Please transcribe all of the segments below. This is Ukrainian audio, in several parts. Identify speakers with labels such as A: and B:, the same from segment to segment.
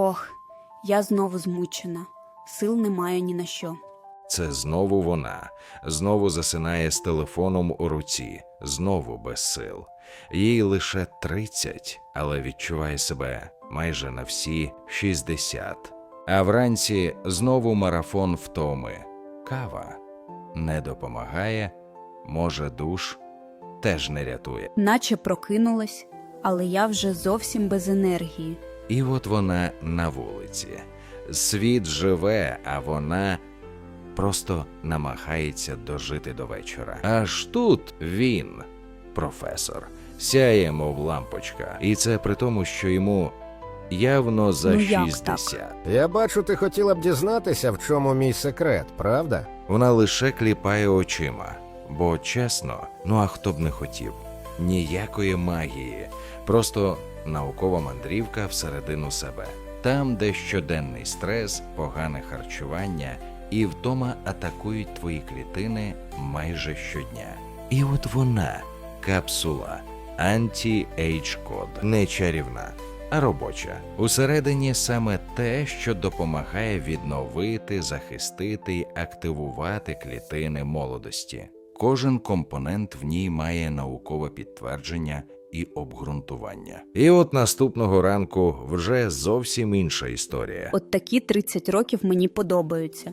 A: Ох, я знову змучена. Сил не маю ні на що.
B: Це знову вона, знову засинає з телефоном у руці, знову без сил. Їй лише 30, але відчуває себе майже на всі 60. А вранці знову марафон втоми. Кава не допомагає, може, душ теж не рятує.
A: Наче прокинулась, але я вже зовсім без енергії.
B: І от вона на вулиці. Світ живе, а вона просто намагається дожити до вечора. Аж тут він, професор, сяє, мов лампочка. І це при тому, що йому явно за
A: Ну, як
B: 60.
C: Я бачу, ти хотіла б дізнатися, в чому мій секрет, правда?
B: Вона лише кліпає очима. Бо чесно, ну а хто б не хотів? Ніякої магії, просто наукова мандрівка всередину себе. Там, де щоденний стрес, погане харчування і вдома атакують твої клітини майже щодня. І от вона, капсула, анті-ейдж код, не чарівна, а робоча. Усередині саме те, що допомагає відновити, захистити й активувати клітини молодості. Кожен компонент в ній має наукове підтвердження і обґрунтування. І от наступного ранку вже зовсім інша історія.
A: От такі 30 років мені подобаються.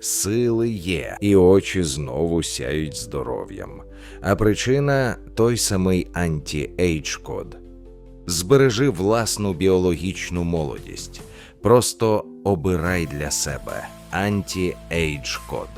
B: Сили є, і очі знову сяють здоров'ям. А причина той самий анті-ейдж код. Збережи власну біологічну молодість. Просто обирай для себе анті-ейдж код.